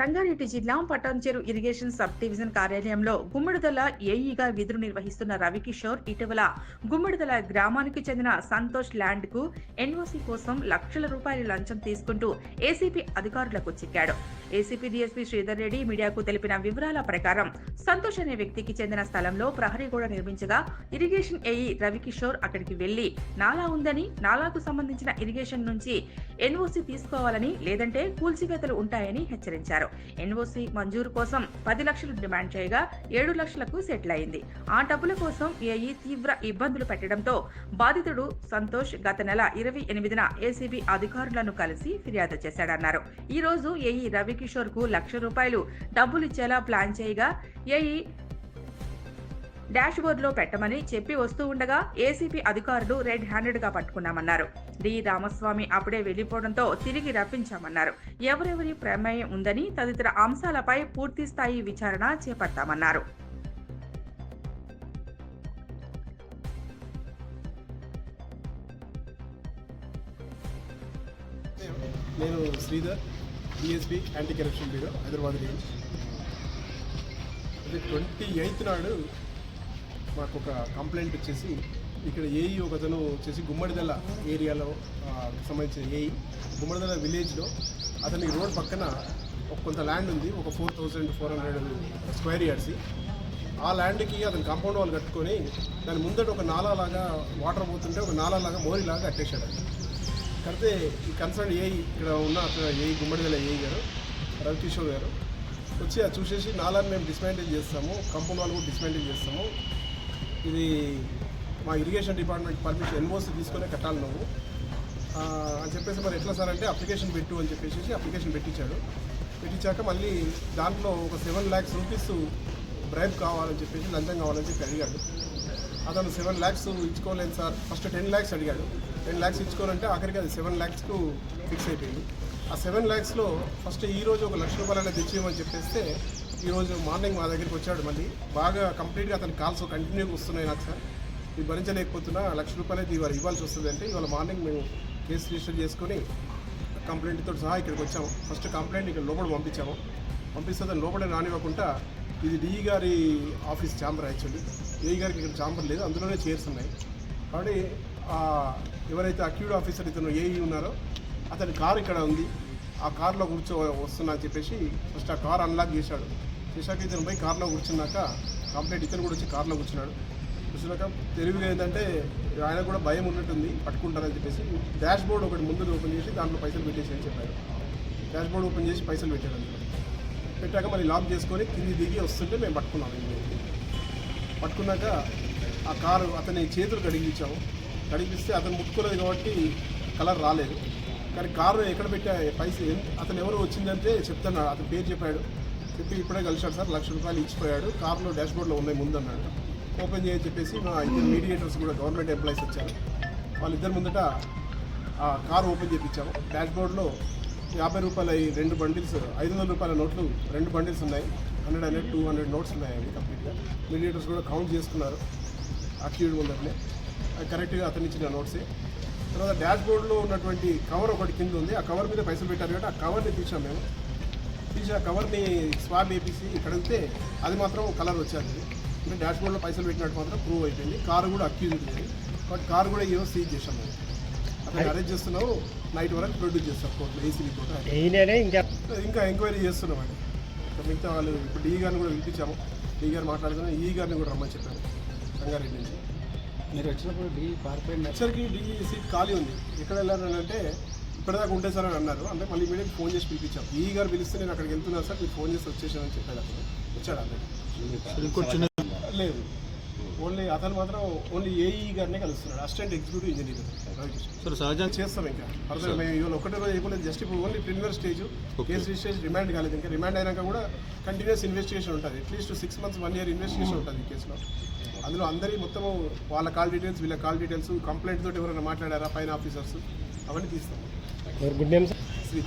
సంగారెడ్డి జిల్లా Patancheru irrigation sub division కార్యాలయంలో గుమ్మడిదల ఏఈగా విధులు నిర్వహిస్తున్న రవికిషోర్ ఇటీవల గుమ్మడిదల గ్రామానికి చెందిన సంతోష్ ల్యాండ్కు ఎన్ఓసి కోసం లక్షల రూపాయల లంచం తీసుకుంటూ ఏసీపీ అధికారులకు చిక్కాడు. ఏసీపీ డీఎస్పీ శ్రీధర్ రెడ్డి మీడియాకు తెలిపిన వివరాల ప్రకారం సంతోష్ అనే వ్యక్తికి చెందిన స్థలంలో ప్రహరీ గోడ నిర్మించగా ఇరిగేషన్ ఏఈ రవికిషోర్ అక్కడికి వెళ్ళి నాలా ఉందని నాలాకు సంబంధించిన ఇరిగేషన్ నుంచి ఎన్ఓసీ తీసుకోవాలని లేదంటే కూల్చివేతలు ఉంటాయని హెచ్చరించారు. ఎన్ఓసీ మంజూరు కోసం పది లక్షలు డిమాండ్ చేయగా ఏడు లక్షలకు సెటిల్ అయింది. ఆ డబ్బుల కోసం ఏఈ తీవ్ర ఇబ్బందులు పెట్టడంతో బాధితుడు సంతోష్ గత నెల ఇరవై ఎనిమిదిన ఏసీబీ అధికారులను కలిసి ఫిర్యాదు చేశాడన్నారు. ఈ రోజు ఏఈ రవికిషోర్ కిషోర్కు లక్ష రూపాయలు డబ్బులిచ్చేలా ప్లాన్ చేయగా ఏఈ డాష్ బోర్డులో పెట్టమని చెప్పి వస్తూ ఉండగా ఏసీపీ అధికారులు రెడ్ హ్యాండెడ్గా పట్టుకున్నామన్నారు. డి. రామస్వామి అప్పుడే వెళ్ళిపోవడంతో తిరిగి రప్పించామన్నారు. ఎవరెవరి ప్రమేయం ఉందని తదితర అంశాలపై పూర్తి స్థాయి విచారణ చేపడతామన్నారు. నేను Sridhar. DSP anti corruption bureau Hyderabad range. అదే ట్వంటీ ఎయిత్ నాడు మాకు ఒక కంప్లైంట్ వచ్చేసి ఇక్కడ ఏఈ ఒక అతను వచ్చేసి గుమ్మడిదల ఏరియాలో సంబంధించిన ఏఈ గుమ్మడిదల విలేజ్లో అతని రోడ్ పక్కన ఒక కొంత ల్యాండ్ ఉంది ఒక four thousand four hundred square yards. ఆ ల్యాండ్కి అతను కాంపౌండ్ వాల్ కట్టుకొని దాని ముందట ఒక నాలా లాగా వాటర్ పోతుంటే ఒక నాలా లాగా మోరీ లాగా కట్టేశాడు. కడితే ఈ కన్సర్న్ ఏఐ ఇక్కడ ఉన్న అక్కడ ఏఐ గుమ్మడిదల ఏఐ గారు రవికిషోర్ గారు. వచ్చి అది చూసేసి నాలాని మేము డిస్మాంటిల్ చేస్తాము కంపౌండ్ వాళ్ళు కూడా డిస్మాంటిల్ చేస్తాము. ఇది మా ఇరిగేషన్ డిపార్ట్మెంట్ పర్మిషన్ ఎన్ఓసి తీసుకునే కట్టాలి నువ్వు. అని చెప్పేసి మరి ఎట్లా సార్ అంటే అప్లికేషన్ పెట్టు అని చెప్పేసి అప్లికేషన్ పెట్టించాడు. పెట్టించాక మళ్ళీ దాంట్లో ఒక సెవెన్ ల్యాక్స్ రూపీస్ బ్రైబ్ కావాలని చెప్పేసి లంచం కావాలని చెప్పి అడిగాడు. అతను సెవెన్ ల్యాక్స్ ఇచ్చుకోలేదు సార్. ఫస్ట్ టెన్ ల్యాక్స్ అడిగాడు. టెన్ ల్యాక్స్ ఇచ్చుకోవాలంటే ఆఖరికి అది సెవెన్ ల్యాక్స్కు ఫిక్స్ అయిపోయింది. ఆ సెవెన్ ల్యాక్స్లో ఫస్ట్ ఈ రోజు ఒక లక్ష రూపాయలైనా తెచ్చేయమని చెప్పేస్తే ఈరోజు మార్నింగ్ మా దగ్గరికి వచ్చాడు మళ్ళీ. బాగా కంప్లీట్గా అతని కాల్స్ కంటిన్యూగా వస్తున్నాయి నాకు సార్. ఇది భరించలేకపోతున్నా లక్ష రూపాయలు ఇవాళ ఇవ్వాల్సి వస్తుంది అంటే ఇవాళ మార్నింగ్ మేము కేసు రిజిస్టర్ చేసుకొని కంప్లైంట్తో సహా ఇక్కడికి వచ్చాము. ఫస్ట్ కంప్లైంట్ ఇక్కడ లోపల పంపించాము. పంపిస్తే దాన్ని లోపల రానివ్వకుండా ఇది డిఈ గారి ఆఫీస్ ఛాంబర్ యాక్చువల్లీ. ఏ గారికి ఇక్కడ ఛాంబర్ లేదు అందులోనే చైర్స్ ఉన్నాయి. కాబట్టి ఎవరైతే అక్యూడ్ ఆఫీసర్ ఇతను ఏఈ ఉన్నారో అతని కార్ ఇక్కడ ఉంది. ఆ కార్లో కూర్చో వస్తున్నా అని చెప్పేసి ఫస్ట్ ఆ కార్ అన్లాక్ చేశాడు. చేశాక ఇతను పోయి కార్లో కూర్చున్నాక కంప్లైంట్ ఇతను కూడా వచ్చి కార్లో కూర్చున్నాడు. కూర్చున్నాక తెలివిగా ఏంటంటే ఆయన కూడా భయం ఉన్నట్టుంది పట్టుకుంటారని చెప్పేసి డాష్ బోర్డ్ ఒకటి ముందు ఓపెన్ చేసి దాంట్లో పైసలు పెట్టేసి అని చెప్పారు. డాష్ బోర్డ్ ఓపెన్ చేసి పైసలు పెట్టాడు అందులో. పెట్టాక మళ్ళీ లాక్ చేసుకొని కింది దిగి వస్తుంటే మేము పట్టుకున్నాం. ఇందులో. పట్టుకున్నాక ఆ కారు అతని చేతులు కడిగించావు. కడిగిస్తే అతను ముట్టుకోలేదు కాబట్టి కలర్ రాలేదు. కానీ కారు ఎక్కడ పెట్టా పైసలు అతను ఎవరు వచ్చిందంటే చెప్తున్నాడు. అతను పేరు చెప్పాడు. చెప్పి ఇప్పుడే కలిశాడు సార్. లక్ష రూపాయలు ఇచ్చిపోయాడు. కారులో డాష్ బోర్డ్లో ఉన్నాయి ముందు అన్నాడు. ఓపెన్ చేయని చెప్పేసి మా ఇద్దరు మీడియేటర్స్ కూడా గవర్నమెంట్ ఎంప్లాయీస్ వచ్చారు. వాళ్ళిద్దరి ముందట ఆ కారు ఓపెన్ చేయించాము డాష్ బోర్డ్లో యాభై రూపాయల రెండు బండిల్స్ ఐదు వందల రూపాయల నోట్లు రెండు బండిల్స్ ఉన్నాయి. Hundred hundred two hundred notes ఉన్నాయి అవి కంప్లీట్గా. మీడియేటర్స్ కూడా కౌంట్ చేసుకున్నారు. అక్యూడ్ అది కరెక్ట్గా అతను ఇచ్చిన నోట్సే. తర్వాత డాష్ బోర్డ్లో ఉన్నటువంటి కవర్ ఒకటి కింద ఉంది. ఆ కవర్ మీద పైసలు పెట్టారు కాబట్టి ఆ కవర్ని తీసాం మేము. తీసి ఆ కవర్ని స్వాబ్ ఇక్కడ వెళ్తే అది మాత్రం కలర్ వచ్చేది. అంటే డాష్ బోర్డ్లో పైసలు పెట్టినట్టు మాత్రం ప్రూవ్ అయిపోయింది. కారు కూడా అక్యూజ్ ఉంది. బట్ కారు కూడా ఏవో సీజ్ చేసాం మేము. అతను అరెస్ట్ చేస్తున్నావు నైట్ వరకు ప్రొడ్యూస్ చేస్తాం కోర్టులో ఏసీబీ కోర్టు. ఇంకా? ఇంకా ఎంక్వైరీ చేస్తున్నామండి ఇంకా మిగతా వాళ్ళు ఇప్పుడు డీ గారిని కూడా పిలిపించాము. డీ గారు మాట్లాడుతున్నాం ఈ గారిని కూడా రమ్మని చెప్పారు. సంగారెడ్డి నుంచి. మీరు వచ్చినప్పుడు డి పారిపోయింది. వచ్చరికి డీ సీట్ ఖాళీ ఉంది. ఎక్కడ వెళ్ళారని అంటే ఇప్పటిదాకా ఉంటే సార్ అని అన్నారు. అంటే మళ్ళీ ఇమీడియట్ ఫోన్ చేసి పిలిపించాం. ఈ గారు పిలిస్తే నేను అక్కడికి వెళ్తున్నాను సార్ మీరు ఫోన్ చేసి వచ్చేసానని చెప్పాడు అతను. వచ్చాడు అతను? లేదు. ఓన్లీ అతను మాత్రం ఓన్లీ ఏఈ గారినే కలుస్తున్నాడు. అసిస్టెంట్ ఎగ్జిక్యూటివ్ ఇంజనీర్ సార్ సహజంగా చేస్తాం ఇంకా. ఫర్దర్ మేము ఇవాళ ఒకటే రోజు అయిపోలేదు. జస్ట్ ఇప్పుడు only preliminary stage case registration remand కాలేదు ఇంకా. రిమాండ్ అయినాక కూడా కంటిన్యూస్ ఇన్వెస్టిగేషన్ ఉంటుంది. At least six months one year investigation ఉంటుంది ఈ కేసులో అందులో అందరి మొత్తం వాళ్ళ కాల్ డీటెయిల్స్ వీళ్ళ కాల్ డీటెయిల్స్ కంప్లైంట్ తోటి ఎవరైనా మాట్లాడారా? పైన ఆఫీసర్స్ అవన్నీ తీస్తాం. Good name Shri